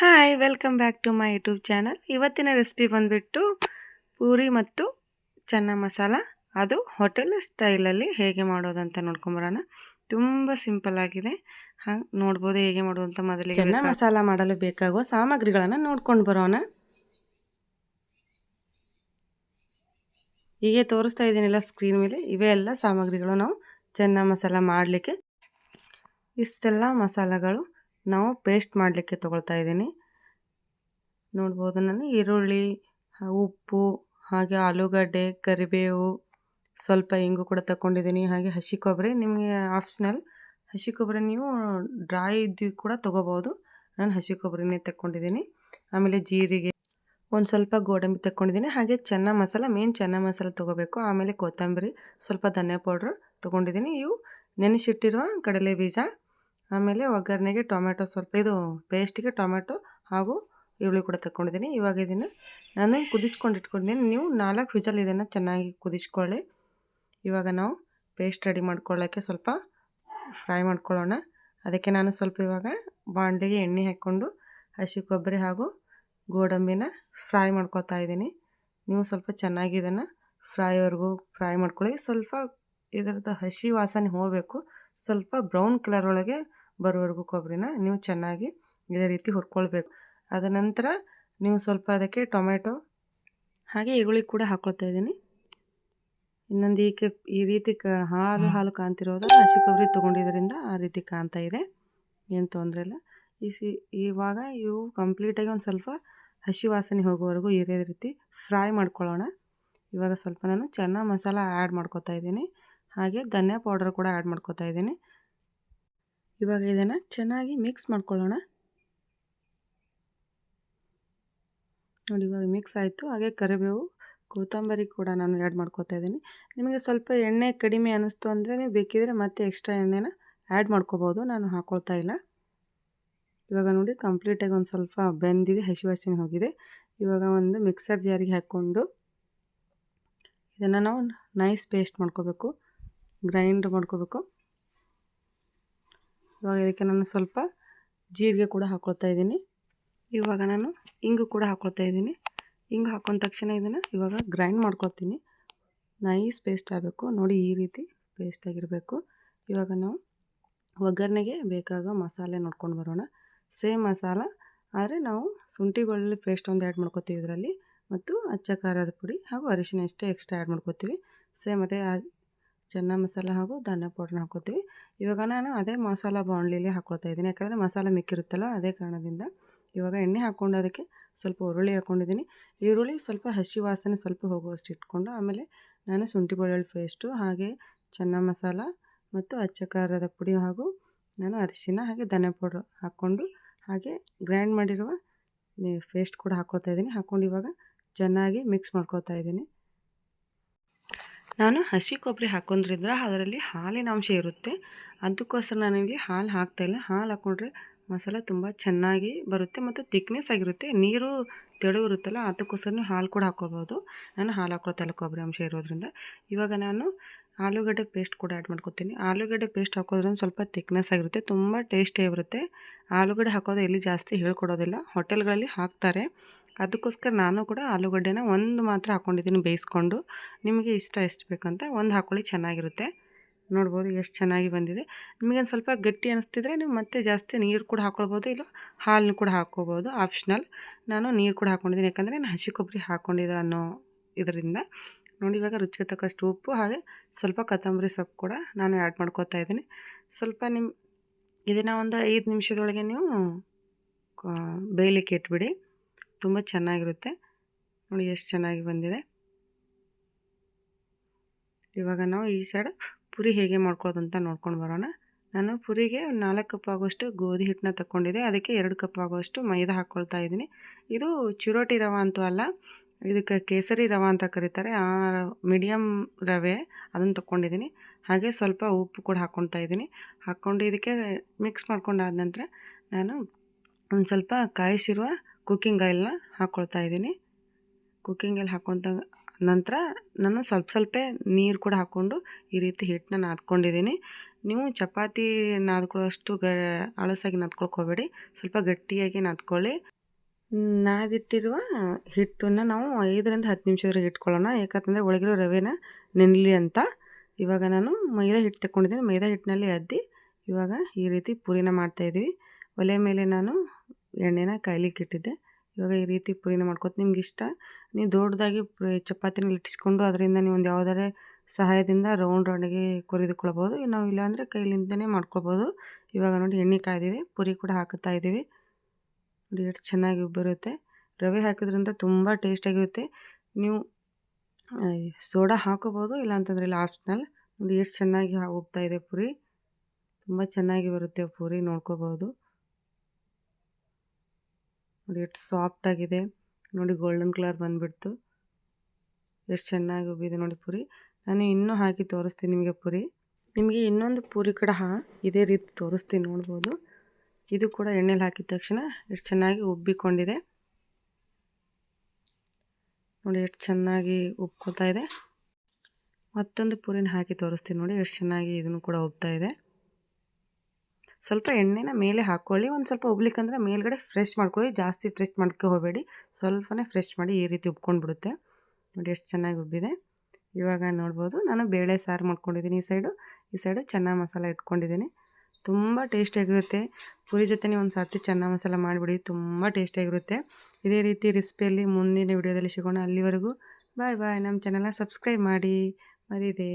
Hi welcome back to my YouTube channel ಇವತ್ತಿನ recipe ಬಂದುಬಿಟ್ಟು ಪೂರಿ ಮತ್ತು ಚೆನ್ನ ಮಸಾಲ. ಅದು ಹೋಟೆಲ್ ಸ್ಟೈಲಲ್ಲಿ ಹೇಗೆ ಮಾಡೋದಂತ ನೋಡ್ಕೊಂಬರೋಣ. ತುಂಬ ಸಿಂಪಲ್ ಆಗಿದೆ. ಹಾಗೆ ನೋಡ್ಬೋದು ಹೇಗೆ ಮಾಡೋದು ಅಂತ ಮೊದಲಿಗೆ ಚೆನ್ನ ಮಸಾಲ ಮಾಡಲು ಬೇಕಾಗುವ ಸಾಮಗ್ರಿಗಳನ್ನು ನೋಡ್ಕೊಂಡು ಬರೋಣ. ಹೀಗೆ ತೋರಿಸ್ತಾ ಇದ್ದೀನಿಲ್ಲ ಸ್ಕ್ರೀನ್ ಮೇಲೆ. ಇವೇ ಎಲ್ಲ ಸಾಮಗ್ರಿಗಳು ನಾವು ಚೆನ್ನ ಮಸಾಲ ಮಾಡಲಿಕ್ಕೆ. ಇಷ್ಟೆಲ್ಲ ಮಸಾಲಗಳು. ನಾವು ಪೇಸ್ಟ್ ಮಾಡಲಿಕ್ಕೆ ತೊಗೊಳ್ತಾ ಇದ್ದೀನಿ. ನೋಡ್ಬೋದು, ನಾನು ಈರುಳ್ಳಿ, ಉಪ್ಪು, ಹಾಗೆ ಆಲೂಗಡ್ಡೆ, ಕರಿಬೇವು ಸ್ವಲ್ಪ ಇಂಗು ಕೂಡ ತಗೊಂಡಿದ್ದೀನಿ. ಹಾಗೆ ಹಸಿ ಕೊಬ್ಬರಿ, ನಿಮಗೆ ಆಪ್ಷನಲ್ ಹಸಿ ಕೊಬ್ಬರಿ ನೀವು ಡ್ರೈ ಇದ್ದು ಕೂಡ ತೊಗೋಬೋದು. ನಾನು ಹಸಿ ಕೊಬ್ಬರಿನೇ ತಗೊಂಡಿದ್ದೀನಿ. ಆಮೇಲೆ ಜೀರಿಗೆ ಒಂದು ಸ್ವಲ್ಪ ಗೋಡಂಬಿ ತಗೊಂಡಿದ್ದೀನಿ. ಹಾಗೆ ಚೆನ್ನ ಮಸಾಲ ಮೇನ್ ಚೆನ್ನ ಮಸಾಲ ತೊಗೋಬೇಕು. ಆಮೇಲೆ ಕೊತ್ತಂಬರಿ, ಸ್ವಲ್ಪ ಧನಿಯಾ ಪೌಡ್ರ್ ತೊಗೊಂಡಿದ್ದೀನಿ. ಇವು ನೆನೆಸಿಟ್ಟಿರುವ ಕಡಲೆ ಬೀಜ. ಆಮೇಲೆ ಒಗ್ಗರಣೆಗೆ ಟೊಮೆಟೊ ಸ್ವಲ್ಪ, ಇದು ಪೇಸ್ಟಿಗೆ ಟೊಮೆಟೊ ಹಾಗೂ ಈರುಳ್ಳಿ ಕೂಡ ತಗೊಂಡಿದ್ದೀನಿ ಇವಾಗ ಇದನ್ನು ನಾನು ಕುದಿಸ್ಕೊಂಡು ಇಟ್ಕೊಂಡಿದ್ದೀನಿ. ನೀವು ನಾಲ್ಕು ವಿಜಲ್ ಇದನ್ನು ಚೆನ್ನಾಗಿ ಕುದಿಸ್ಕೊಳ್ಳಿ. ಇವಾಗ ನಾವು ಪೇಸ್ಟ್ ರೆಡಿ ಮಾಡ್ಕೊಳ್ಳೋಕ್ಕೆ ಸ್ವಲ್ಪ ಫ್ರೈ ಮಾಡ್ಕೊಳ್ಳೋಣ. ಅದಕ್ಕೆ ನಾನು ಸ್ವಲ್ಪ ಇವಾಗ ಬಾಂಡ್ಲಿಗೆ ಎಣ್ಣೆ ಹಾಕ್ಕೊಂಡು ಹಸಿ ಕೊಬ್ಬರಿ ಹಾಗೂ ಗೋಡಂಬಿನ ಫ್ರೈ ಮಾಡ್ಕೊತಾ ಇದ್ದೀನಿ. ನೀವು ಸ್ವಲ್ಪ ಚೆನ್ನಾಗಿ ಇದನ್ನು ಫ್ರೈವರೆಗೂ ಫ್ರೈ ಮಾಡ್ಕೊಳ್ಳಿ. ಸ್ವಲ್ಪ ಇದರದ್ದು ಹಸಿ ವಾಸನೆ ಹೋಗಬೇಕು. ಸ್ವಲ್ಪ ಬ್ರೌನ್ ಕಲರ್ ಒಳಗೆ ಬರೋವರೆಗೂ ಕೊಬ್ಬರಿನ ನೀವು ಚೆನ್ನಾಗಿ ಇದೇ ರೀತಿ ಹುರ್ಕೊಳ್ಬೇಕು. ಅದ ನಂತರ ನೀವು ಸ್ವಲ್ಪ ಅದಕ್ಕೆ ಟೊಮೆಟೊ, ಹಾಗೆ ಈರುಳ್ಳಿ ಕೂಡ ಹಾಕ್ಕೊಳ್ತಾ ಇದ್ದೀನಿ. ಇನ್ನೊಂದು ಈಕೆ ಈ ರೀತಿ ಕ ಹಾಲು ಹಾಲು ಕಾಣ್ತಿರೋದು? ಹಸಿ ಕೊಬ್ಬರಿ ತೊಗೊಂಡಿದ್ದರಿಂದ ಆ ರೀತಿ ಕಾಣ್ತಾ ಇದೆ. ಏನು ತೊಂದರೆ ಇಲ್ಲ. ಈ ಸಿ ಇವಾಗ ಇವು ಕಂಪ್ಲೀಟಾಗಿ ಒಂದು ಸ್ವಲ್ಪ ಹಸಿ ವಾಸನೆ ಹೋಗೋವರೆಗೂ ಇದೇ ರೀತಿ ಫ್ರೈ ಮಾಡ್ಕೊಳ್ಳೋಣ. ಇವಾಗ ಸ್ವಲ್ಪ ನಾನು ಚೆನ್ನಾಗಿ ಮಸಾಲ ಆ್ಯಡ್ ಮಾಡ್ಕೋತಾ ಇದ್ದೀನಿ. ಹಾಗೆ ಧನಿಯಾ ಪೌಡರ್ ಕೂಡ ಆ್ಯಡ್ ಮಾಡ್ಕೋತಾ ಇದ್ದೀನಿ. ಇವಾಗ ಇದನ್ನು ಚೆನ್ನಾಗಿ ಮಿಕ್ಸ್ ಮಾಡ್ಕೊಳ್ಳೋಣ. ನೋಡಿ ಇವಾಗ ಮಿಕ್ಸ್ ಆಯಿತು. ಹಾಗೆ ಕರಿಬೇವು, ಕೊತ್ತಂಬರಿ ಕೂಡ ನಾನು ಆ್ಯಡ್ ಮಾಡ್ಕೋತಾ ಇದ್ದೀನಿ. ನಿಮಗೆ ಸ್ವಲ್ಪ ಎಣ್ಣೆ ಕಡಿಮೆ ಅನ್ನಿಸ್ತು ಅಂದರೆ ಬೇಕಿದ್ರೆ ಮತ್ತೆ ಎಕ್ಸ್ಟ್ರಾ ಎಣ್ಣೆನ ಆ್ಯಡ್ ಮಾಡ್ಕೋಬೋದು. ನಾನು ಹಾಕ್ಕೊಳ್ತಾ ಇಲ್ಲ. ಇವಾಗ ನೋಡಿ ಕಂಪ್ಲೀಟಾಗಿ ಒಂದು ಸ್ವಲ್ಪ ಬೆಂದಿದೆ ಹಸಿ ವಾಸನೆ ಹೋಗಿದೆ. ಇವಾಗ ಒಂದು ಮಿಕ್ಸರ್ ಜಾರಿಗೆ ಹಾಕ್ಕೊಂಡು ಇದನ್ನು ನಾವು ನೈಸ್ ಪೇಸ್ಟ್ ಮಾಡ್ಕೋಬೇಕು ಗ್ರೈಂಡ್ ಮಾಡ್ಕೋಬೇಕು. ಇವಾಗ ಇದಕ್ಕೆ ನಾನು ಸ್ವಲ್ಪ ಜೀರಿಗೆ ಕೂಡ ಹಾಕ್ಕೊಳ್ತಾ ಇದ್ದೀನಿ. ಇವಾಗ ನಾನು ಇಂಗು ಕೂಡ ಹಾಕ್ಕೊಳ್ತಾ ಇದ್ದೀನಿ. ಹಿಂಗೆ ಹಾಕೊಂಡ ತಕ್ಷಣ ಇದನ್ನು ಇವಾಗ ಗ್ರೈಂಡ್ ಮಾಡ್ಕೊಳ್ತೀನಿ. ನೈಸ್ ಪೇಸ್ಟ್ ಆಗಬೇಕು. ನೋಡಿ ಈ ರೀತಿ ಪೇಸ್ಟ್ ಆಗಿರಬೇಕು. ಇವಾಗ ನಾವು ಒಗ್ಗರಣೆಗೆ ಬೇಕಾಗೋ ಮಸಾಲೆ ನೋಡ್ಕೊಂಡು ಬರೋಣ. ಸೇಮ್ ಮಸಾಲ, ಆದರೆ ನಾವು ಶುಂಠಿ ಬೆಳ್ಳುಳ್ಳಿ ಪೇಸ್ಟ್ ಒಂದು ಆ್ಯಡ್ ಮಾಡ್ಕೋತೀವಿ ಇದರಲ್ಲಿ. ಮತ್ತು ಅಚ್ಚ ಖಾರದ ಪುಡಿ ಹಾಗೂ ಅರಿಶಿನ ಇಷ್ಟೇ ಎಕ್ಸ್ಟ್ರಾ ಆ್ಯಡ್ ಮಾಡ್ಕೋತೀವಿ. ಸೇಮ್ ಅದೇ ಚೆನ್ನ ಮಸಾಲ ಹಾಗೂ ಧಾನ್ಯ ಪೌಡ್ರನ್ನ ಹಾಕೋತೀವಿ ಇವಾಗ ನಾನು ಅದೇ ಮಸಾಲ ಬಾಣಲಿಲಿ ಹಾಕ್ಕೊಳ್ತಾ ಇದ್ದೀನಿ. ಯಾಕಂದರೆ ಮಸಾಲ ಮಿಕ್ಕಿರುತ್ತಲ್ಲ ಅದೇ ಕಾರಣದಿಂದ ಇವಾಗ ಎಣ್ಣೆ ಹಾಕ್ಕೊಂಡು ಅದಕ್ಕೆ ಸ್ವಲ್ಪ ಈರುಳ್ಳಿ ಹಾಕ್ಕೊಂಡಿದ್ದೀನಿ ಈರುಳ್ಳಿ ಸ್ವಲ್ಪ ಹಸಿ ವಾಸನೆ ಸ್ವಲ್ಪ ಹೋಗುವಷ್ಟು ಇಟ್ಕೊಂಡು ಆಮೇಲೆ ನಾನು ಶುಂಠಿ ಬೆಳ್ಳುಳ್ಳಿ ಪೇಸ್ಟು ಹಾಗೆ ಚೆನ್ನ ಮಸಾಲ ಮತ್ತು ಅಚ್ಚ ಖಾರದ ಪುಡಿ ಹಾಗೂ ನಾನು ಅರಿಶಿನ ಹಾಗೆ ಧನಿಯಾ ಪೌಡ್ರ್ ಹಾಕ್ಕೊಂಡು ಹಾಗೆ ಗ್ರೈಂಡ್ ಮಾಡಿರುವ ಪೇಸ್ಟ್ ಕೂಡ ಹಾಕ್ಕೊಳ್ತಾ ಇದ್ದೀನಿ. ಹಾಕ್ಕೊಂಡು ಇವಾಗ ಚೆನ್ನಾಗಿ ಮಿಕ್ಸ್ ಮಾಡ್ಕೊಳ್ತಾ ಇದ್ದೀನಿ. ನಾನು ಹಸಿ ಕೊಬ್ಬರಿ ಹಾಕೊಂಡ್ರಿದ್ರೆ ಅದರಲ್ಲಿ ಹಾಲಿನ ಅಂಶ ಇರುತ್ತೆ. ಅದಕ್ಕೋಸ್ಕರ ನಾನಿಲ್ಲಿ ಹಾಲು ಹಾಕ್ತಾಯಿಲ್ಲ ಹಾಲು ಹಾಕ್ಕೊಂಡ್ರೆ ಮಸಾಲ ತುಂಬ ಚೆನ್ನಾಗಿ ಬರುತ್ತೆ ಮತ್ತು ತಿಕ್ನೆಸ್ ಆಗಿರುತ್ತೆ. ನೀರು ತೆಳು ಇರುತ್ತಲ್ಲ ಅದಕ್ಕೋಸ್ಕರ ನೀವು ಹಾಲು ಕೂಡ ಹಾಕ್ಕೊಳ್ಬೋದು ನಾನು ಹಾಲು ಹಾಕ್ಕೊಳ್ತಾಯಿಲ್ಲ ಕೊಬ್ಬರಿ ಅಂಶ ಇರೋದ್ರಿಂದ. ಇವಾಗ ನಾನು ಆಲೂಗಡ್ಡೆ ಪೇಸ್ಟ್ ಕೂಡ ಆ್ಯಡ್ ಮಾಡ್ಕೊತೀನಿ. ಆಲೂಗಡ್ಡೆ ಪೇಸ್ಟ್ ಹಾಕೋದ್ರಿಂದ ಸ್ವಲ್ಪ ತಿಕ್ನೆಸ್ ಆಗಿರುತ್ತೆ. ತುಂಬ ಟೇಸ್ಟಿ ಇರುತ್ತೆ ಆಲೂಗಡ್ಡೆ ಹಾಕೋದು ಎಲ್ಲಿ ಜಾಸ್ತಿ ಹೇಳ್ಕೊಡೋದಿಲ್ಲ. ಹೋಟೆಲ್ಗಳಲ್ಲಿ ಹಾಕ್ತಾರೆ. ಅದಕ್ಕೋಸ್ಕರ ನಾನು ಕೂಡ ಆಲೂಗಡ್ಡೆನ ಒಂದು ಮಾತ್ರ ಹಾಕ್ಕೊಂಡಿದ್ದೀನಿ ಬೇಯಿಸ್ಕೊಂಡು. ನಿಮಗೆ ಇಷ್ಟ ಎಷ್ಟು ಬೇಕಂತ ಒಂದು ಹಾಕ್ಕೊಳ್ಳಿ ಚೆನ್ನಾಗಿರುತ್ತೆ. ನೋಡ್ಬೋದು ಎಷ್ಟು ಚೆನ್ನಾಗಿ ಬಂದಿದೆ. ನಿಮಗೊಂದು ಸ್ವಲ್ಪ ಗಟ್ಟಿ ಅನಿಸ್ತಿದ್ರೆ ನೀವು ಮತ್ತೆ ಜಾಸ್ತಿ ನೀರು ಕೂಡ ಹಾಕ್ಕೊಳ್ಬೋದು ಇಲ್ಲ ಹಾಲನ್ನು ಕೂಡ ಹಾಕ್ಕೋಬೋದು ಆಪ್ಷನಲ್. ನಾನು ನೀರು ಕೂಡ ಹಾಕ್ಕೊಂಡಿದ್ದೀನಿ ಯಾಕಂದರೆ ನಾನು ಹಸಿ ಕೊಬ್ಬರಿ ಹಾಕ್ಕೊಂಡಿದ್ದೆ ಅನ್ನೋ ಇದರಿಂದ. ನೋಡಿ, ಇವಾಗ ರುಚಿಗೆ ತಕ್ಕಷ್ಟು ಉಪ್ಪು ಹಾಗೆ ಸ್ವಲ್ಪ ಕೊತ್ತಂಬರಿ ಸೊಪ್ಪು ಕೂಡ ನಾನು ಆ್ಯಡ್ ಮಾಡ್ಕೋತಾ ಇದ್ದೀನಿ. ಸ್ವಲ್ಪ ನಿಮ್ಮ ಇದನ್ನು ಒಂದು ಐದು ನಿಮಿಷದೊಳಗೆ ನೀವು ಬೇಯಲಿಕ್ಕೆ ಇಟ್ಬಿಡಿ. ತುಂಬ ಚೆನ್ನಾಗಿರುತ್ತೆ. ನೋಡಿ ಎಷ್ಟು ಚೆನ್ನಾಗಿ ಬಂದಿದೆ. ಇವಾಗ ನಾವು ಈ ಸೈಡ್ ಪುರಿ ಹೇಗೆ ಮಾಡ್ಕೊಳ್ಳೋದು ಅಂತ ನೋಡ್ಕೊಂಡು ಬರೋಣ. ನಾನು ಪುರಿಗೆ ನಾಲ್ಕು ಕಪ್ ಆಗೋಷ್ಟು ಗೋಧಿ ಹಿಟ್ಟನ್ನ ತಗೊಂಡಿದ್ದೆ ಅದಕ್ಕೆ ಎರಡು ಕಪ್ ಆಗೋಷ್ಟು ಮೈದಾ ಹಾಕ್ಕೊಳ್ತಾ ಇದ್ದೀನಿ. ಇದು ಚಿರೋಟಿ ರವೆ ಅಂತೂ ಅಲ್ಲ, ಇದಕ್ಕೆ ಕೇಸರಿ ರವೆ ಅಂತ ಕರೀತಾರೆ. ಆ ಮೀಡಿಯಮ್ ರವೆ ಅದನ್ನು ತೊಗೊಂಡಿದ್ದೀನಿ ಹಾಗೆ ಸ್ವಲ್ಪ ಉಪ್ಪು ಕೂಡ ಹಾಕ್ಕೊಳ್ತಾ ಇದ್ದೀನಿ. ಹಾಕ್ಕೊಂಡು ಇದಕ್ಕೆ ಮಿಕ್ಸ್ ಮಾಡ್ಕೊಂಡಾದ ನಂತರ ನಾನು ಒಂದು ಸ್ವಲ್ಪ ಕಾಯಿಸಿರುವ ಕುಕ್ಕಿಂಗ್ ಆಯಿಲ್ನ ಹಾಕ್ಕೊಳ್ತಾ ಇದ್ದೀನಿ. ಕುಕ್ಕಿಂಗ್ ಆಯಿಲ್ ಹಾಕ್ಕೊಂತ ನಂತರ ನಾನು ಸ್ವಲ್ಪ ಸ್ವಲ್ಪ ನೀರು ಕೂಡ ಹಾಕ್ಕೊಂಡು ಈ ರೀತಿ ಹಿಟ್ಟನ್ನ ನಾದ್ಕೊಂಡಿದ್ದೀನಿ. ನೀವು ಚಪಾತಿ ನಾದ್ಕೊಳ್ಳೋಷ್ಟು ಗ ಅಳಸಾಗಿ ನಾದ್ಕೊಳ್ಕೋಬೇಡಿ ಸ್ವಲ್ಪ ಗಟ್ಟಿಯಾಗಿ ನಾದ್ಕೊಳ್ಳಿ. ನಾದಿಟ್ಟಿರುವ ಹಿಟ್ಟನ್ನು ನಾವು ಐದರಿಂದ ಹತ್ತು ನಿಮಿಷದವರೆಗೆ ಇಟ್ಕೊಳ್ಳೋಣ. ಯಾಕಂತಂದರೆ ಒಳಗಿರೋ ರವೆನ ನೆನಲಿ ಅಂತ. ಇವಾಗ ನಾನು ಮೈದಾ ಹಿಟ್ಟು ತಗೊಂಡಿದ್ದೀನಿ ಮೈದಾ ಹಿಟ್ಟಿನಲ್ಲಿ ಅದ್ದಿ ಇವಾಗ ಈ ರೀತಿ ಪೂರಿನ ಮಾಡ್ತಾಯಿದ್ದೀವಿ ಒಲೆ ಮೇಲೆ ನಾನು ಎಣ್ಣೆನ ಕಾಯ್ಲಿಕ್ಕೆ ಇಟ್ಟಿದ್ದೆ. ಇವಾಗ ಈ ರೀತಿ ಪುರಿನ ಮಾಡ್ಕೊತ ನಿಮ್ಗೆ ಇಷ್ಟ ನೀವು ದೊಡ್ಡದಾಗಿ ಚಪಾತಿನ ಇಟ್ಟಿಸ್ಕೊಂಡು ಅದರಿಂದ ನೀವು ಒಂದು ಯಾವುದಾದ್ರೆ ಸಹಾಯದಿಂದ ರೌಂಡ್ ರೌಂಡಿಗೆ ಕೊರಿದುಕೊಳ್ಬೋದು ನಾವು ಇಲ್ಲಾಂದರೆ ಕೈಲಿಂದನೇ ಮಾಡ್ಕೊಳ್ಬೋದು ಇವಾಗ ನೋಡಿ ಎಣ್ಣೆ ಕಾಯ್ದಿದೆ. ಪುರಿ ಕೂಡ ಹಾಕುತ್ತಾ ಇದ್ದೀವಿ. ನೋಡಿ ಎಷ್ಟು ಚೆನ್ನಾಗಿ ಬರುತ್ತೆ. ರವೆ ಹಾಕಿದ್ರಿಂದ ತುಂಬ ಟೇಸ್ಟಾಗಿರುತ್ತೆ ನೀವು ಸೋಡಾ ಹಾಕೋಬೋದು ಇಲ್ಲಾಂತಂದರೆ ಇಲ್ಲ ಆಪ್ಷನಲ್ ನೋಡಿ ಎಷ್ಟು ಚೆನ್ನಾಗಿ ಉಬ್ತಾ ಇದೆ ಪುರಿ. ತುಂಬ ಚೆನ್ನಾಗಿ ಬರುತ್ತೆ ಪೂರಿ ನೋಡ್ಕೋಬೋದು ನೋಡಿ ಎಷ್ಟು ಸಾಫ್ಟಾಗಿದೆ ನೋಡಿ ಗೋಲ್ಡನ್ ಕಲರ್ ಬಂದುಬಿಡ್ತು. ಎಷ್ಟು ಚೆನ್ನಾಗಿ ಉಬ್ಬಿದೆ ನೋಡಿ ಪುರಿ. ನಾನು ಇನ್ನೂ ಹಾಕಿ ತೋರಿಸ್ತೀನಿ ನಿಮಗೆ ಪುರಿ. ನಿಮಗೆ ಇನ್ನೊಂದು ಪೂರಿ ಕೂಡ ಹಾ, ಇದೇ ರೀತಿ ತೋರಿಸ್ತೀನಿ ನೋಡ್ಬೋದು. ಇದು ಕೂಡ ಎಣ್ಣೆಲಿ ಹಾಕಿದ ತಕ್ಷಣ ಎಷ್ಟು ಚೆನ್ನಾಗಿ ಉಬ್ಬಿಕೊಂಡಿದೆ. ನೋಡಿ ಎಷ್ಟು ಚೆನ್ನಾಗಿ ಉಬ್ಕೊತಾ ಇದೆ. ಮತ್ತೊಂದು ಪೂರಿನ ಹಾಕಿ ತೋರಿಸ್ತೀನಿ ನೋಡಿ ಎಷ್ಟು ಚೆನ್ನಾಗಿ ಇದನ್ನು ಕೂಡ ಉಬ್ತಾ ಇದೆ. ಸ್ವಲ್ಪ ಎಣ್ಣೆನ ಮೇಲೆ ಹಾಕ್ಕೊಳ್ಳಿ ಒಂದು ಸ್ವಲ್ಪ ಉಬ್ಲಿಕ್ಕಂದ್ರೆ ಮೇಲ್ಗಡೆ ಫ್ರೆಶ್ ಮಾಡ್ಕೊಳ್ಳಿ. ಜಾಸ್ತಿ ಫ್ರೆಶ್ ಮಾಡ್ಕೊ ಹೋಗಬೇಡಿ. ಸ್ವಲ್ಪನೇ ಫ್ರೆಶ್ ಮಾಡಿ ಈ ರೀತಿ ಉಬ್ಕೊಂಡು ಬಿಡುತ್ತೆ ನೋಡಿ ಎಷ್ಟು ಚೆನ್ನಾಗಿ ಉಬ್ಬಿದೆ. ಇವಾಗ ನೋಡ್ಬೋದು ನಾನು ಬೇಳೆ ಸಾರು ಮಾಡ್ಕೊಂಡಿದ್ದೀನಿ ಈ ಸೈಡು. ಈ ಸೈಡು ಚೆನ್ನಾಗಿ ಮಸಾಲ ಇಟ್ಕೊಂಡಿದ್ದೀನಿ. ತುಂಬ ಟೇಸ್ಟಿಯಾಗಿರುತ್ತೆ. ಪುರಿ ಜೊತೆ ನೀವು ಒಂದು ಸರ್ತಿ ಚೆನ್ನಾಗಿ ಮಸಾಲ ಮಾಡಿಬಿಡಿ. ತುಂಬ ಟೇಸ್ಟಿಯಾಗಿರುತ್ತೆ. ಇದೇ ರೀತಿ ರೆಸಿಪಿಯಲ್ಲಿ ಮುಂದಿನ ವಿಡಿಯೋದಲ್ಲಿ ಸಿಗೋಣ. ಅಲ್ಲಿವರೆಗೂ ಬಾಯ್ ಬಾಯ್. ನಮ್ಮ ಚಾನಲ್ನ ಸಬ್ಸ್ಕ್ರೈಬ್ ಮಾಡಿ. ಮರಿದೆ